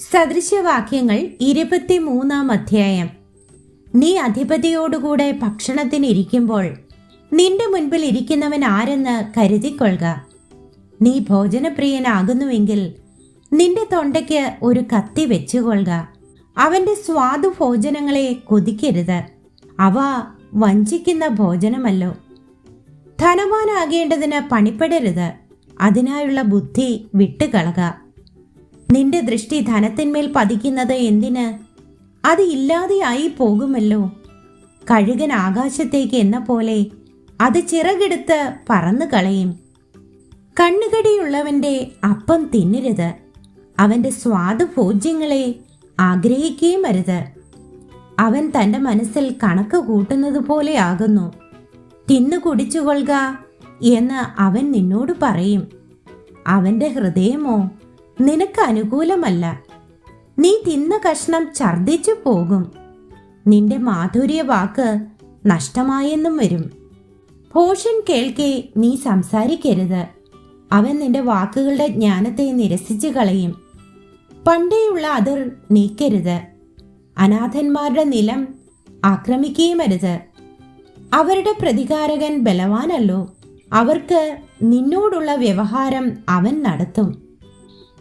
സദൃശവാക്യങ്ങൾ ഇരുപത്തിമൂന്നാം അധ്യായം. നീ അധിപതിയോടുകൂടെ ഭക്ഷണത്തിനിരിക്കുമ്പോൾ നിന്റെ മുൻപിൽ ഇരിക്കുന്നവൻ ആരെന്ന് കരുതിക്കൊള്ളുക. നീ ഭോജനപ്രിയനാകുന്നുവെങ്കിൽ നിന്റെ തൊണ്ടയ്ക്ക് ഒരു കത്തി വെച്ചുകൊള്ളുക. അവന്റെ സ്വാദു ഭോജനങ്ങളെ കൊതിക്കരുത്. അവ വഞ്ചിക്കുന്ന ഭോജനമല്ലോ. ധനവാനാകേണ്ടതിന് പണിപ്പെടരുത്. അതിനായുള്ള ബുദ്ധി വിട്ടുകളക. നിന്റെ ദൃഷ്ടി ധനത്തിന്മേൽ പതിക്കുന്നത് എന്തിന്? അത് ഇല്ലാതെയായി പോകുമല്ലോ. കഴുകൻ ആകാശത്തേക്ക് എന്ന പോലെ അത് ചിറകെടുത്ത് പറന്നു കളയും. കണ്ണുകടിയുള്ളവന്റെ അപ്പം തിന്നരുത്. അവന്റെ സ്വാദ് ഭോജ്യങ്ങളെ ആഗ്രഹിക്കുകയും അരുത്. അവൻ തന്റെ മനസ്സിൽ കണക്ക് കൂട്ടുന്നത് പോലെയാകുന്നു തിന്നു കുടിച്ചുകൊള്ളുക എന്ന് അവൻ നിന്നോട് പറയും. അവന്റെ ഹൃദയമോ നിനക്ക് അനുകൂലമല്ല. നീ തിന്ന കഷ്ണം ഛർദിച്ചു പോകും. നിന്റെ മാധുര്യ വാക്ക് നഷ്ടമായെന്നും വരും. ഭോഷൻ കേൾക്കെ നീ സംസാരിക്കരുത്. അവൻ നിന്റെ വാക്കുകളുടെ ജ്ഞാനത്തെ നിരസിച്ചു കളയും. പണ്ടേയുള്ള അതിർ നീക്കരുത്. അനാഥന്മാരുടെ നിലം ആക്രമിക്കുകയും അരുത് അവരുടെ പ്രതികാരകൻ ബലവാനല്ലോ. അവർക്ക് നിന്നോടുള്ള വ്യവഹാരം അവൻ നടത്തും.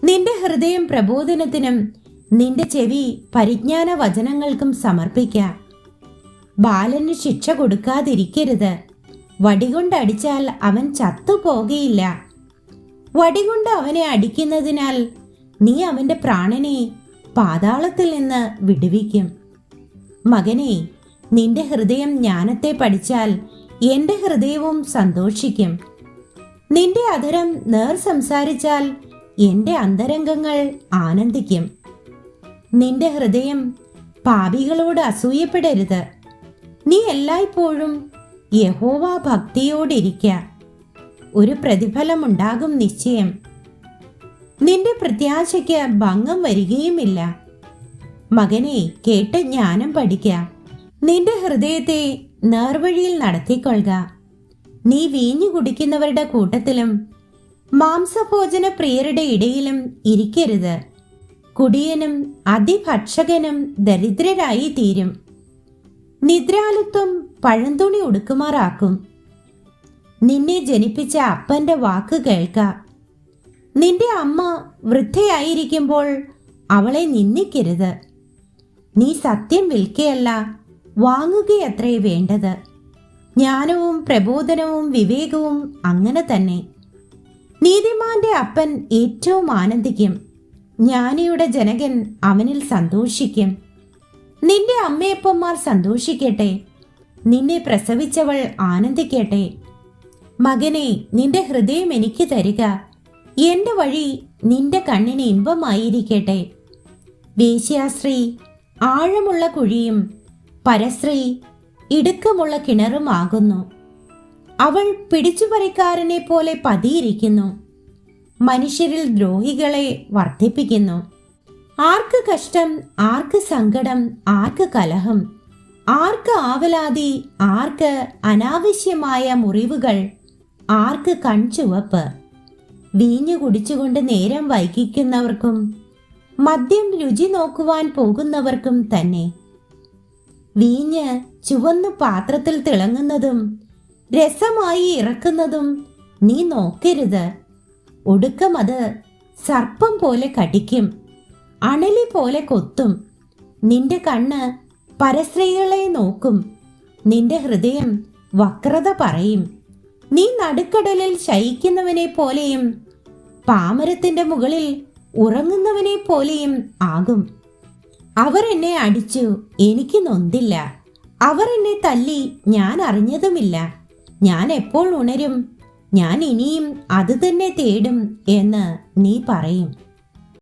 നിന്റെ ഹൃദയം പ്രബോധനത്തിനും നിന്റെ ചെവി പരിജ്ഞാന വചനങ്ങൾക്കും സമർപ്പിക്ക. ബാലന് ശിക്ഷ കൊടുക്കാതിരിക്കരുത്. വടികൊണ്ടടിച്ചാൽ അവൻ ചത്തുപോകയില്ല. വടികൊണ്ട് അവനെ അടിക്കുന്നതിനാൽ നീ അവന്റെ പ്രാണനെ പാതാളത്തിൽ നിന്ന് വിടുവിക്കും. മകനെ നിന്റെ ഹൃദയം ജ്ഞാനത്തെ പഠിച്ചാൽ എന്റെ ഹൃദയവും സന്തോഷിക്കും. നിന്റെ അധരം നേർ സംസാരിച്ചാൽ എന്റെ അന്തരംഗങ്ങൾ ആനന്ദിക്കും. നിന്റെ ഹൃദയം പാപികളോട് അസൂയപ്പെടരുത്. നീ എല്ലായ്പ്പോഴും യഹോവ ഭക്തിയോടിരിക്ക. ഒരു പ്രതിഫലമുണ്ടാകും നിശ്ചയം. നിന്റെ പ്രത്യാശയ്ക്ക് ഭംഗം വരികയുമില്ല. മകനെ കേട്ട് ജ്ഞാനം പഠിക്ക. നിന്റെ ഹൃദയത്തെ നേർവഴിയിൽ നടത്തിക്കൊള്ളുക. നീ വീഞ്ഞു കുടിക്കുന്നവരുടെ കൂട്ടത്തിലും മാംസഭോജന പ്രിയരുടെ ഇടയിലും ഇരിക്കരുത്. കുടിയനും അതിഭക്ഷകനും ദരിദ്രരായി തീരും നിദ്രാലുത്വം പഴന്തുണി ഉടുക്കുമാറാക്കും നിന്നെ ജനിപ്പിച്ച അപ്പന്റെ വാക്ക് കേൾക്ക. നിന്റെ അമ്മ വൃദ്ധയായിരിക്കുമ്പോൾ അവളെ നിന്ദിക്കരുത്. നീ സത്യം വിൽക്കയല്ല വാങ്ങുകയത്രേ വേണ്ടത്. ജ്ഞാനവും പ്രബോധനവും വിവേകവും അങ്ങനെ തന്നെ. അപ്പൻ ഏറ്റവും ആനന്ദിക്കും. ജ്ഞാനിയുടെ ജനകൻ അവനിൽ സന്തോഷിക്കും. നിന്റെ അമ്മയപ്പന്മാർ സന്തോഷിക്കട്ടെ. നിന്നെ പ്രസവിച്ചവൾ ആനന്ദിക്കട്ടെ. മകനെ നിന്റെ ഹൃദയം എനിക്ക് തരിക. എന്റെ വഴി നിന്റെ കണ്ണിന് ഇമ്പമായിരിക്കട്ടെ. വേശ്യാശ്രീ ആഴമുള്ള കുഴിയും പരശ്രീ ഇടുക്കമുള്ള കിണറുമാകുന്നു. അവൾ പിടിച്ചുപറിക്കാരനെ പോലെ പതിയിരിക്കുന്നു. മനുഷ്യരിൽ ദ്രോഹികളെ വർദ്ധിപ്പിക്കുന്നു. ആർക്ക് കഷ്ടം ആർക്ക് സങ്കടം ആർക്ക് കലഹം ആർക്ക് ആവലാതി ആർക്ക് അനാവശ്യമായ മുറിവുകൾ ആർക്ക് കൺചുവപ്പ്. വീഞ്ഞു കുടിച്ചുകൊണ്ട് നേരം വൈകിക്കുന്നവർക്കും മദ്യം രുചി നോക്കുവാൻ പോകുന്നവർക്കും തന്നെ. വീഞ്ഞ് ചുവന്നു പാത്രത്തിൽ തിളങ്ങുന്നതും രസമായി ഇറക്കുന്നതും നീ നോക്കരുത്. ഒടുക്കം അത് സർപ്പം പോലെ കടിക്കും അണലി പോലെ കൊത്തും. നിന്റെ കണ്ണ് പരസ്ത്രീകളെ നോക്കും നിന്റെ ഹൃദയം വക്രത പറയും. നീ നടുക്കടലിൽ ശയിക്കുന്നവനെ പോലെയും പാമരത്തിന്റെ മുകളിൽ ഉറങ്ങുന്നവനെ പോലെയും ആകും. അവർ എന്നെ അടിച്ചു എനിക്ക് നൊന്തില്ല. അവർ എന്നെ തല്ലി ഞാൻ അറിഞ്ഞതുമില്ല. ഞാൻ എപ്പോൾ ഉണരും? ഞാൻ ഇനിയും അത് തന്നെ തേടും എന്ന് നീ പറയും.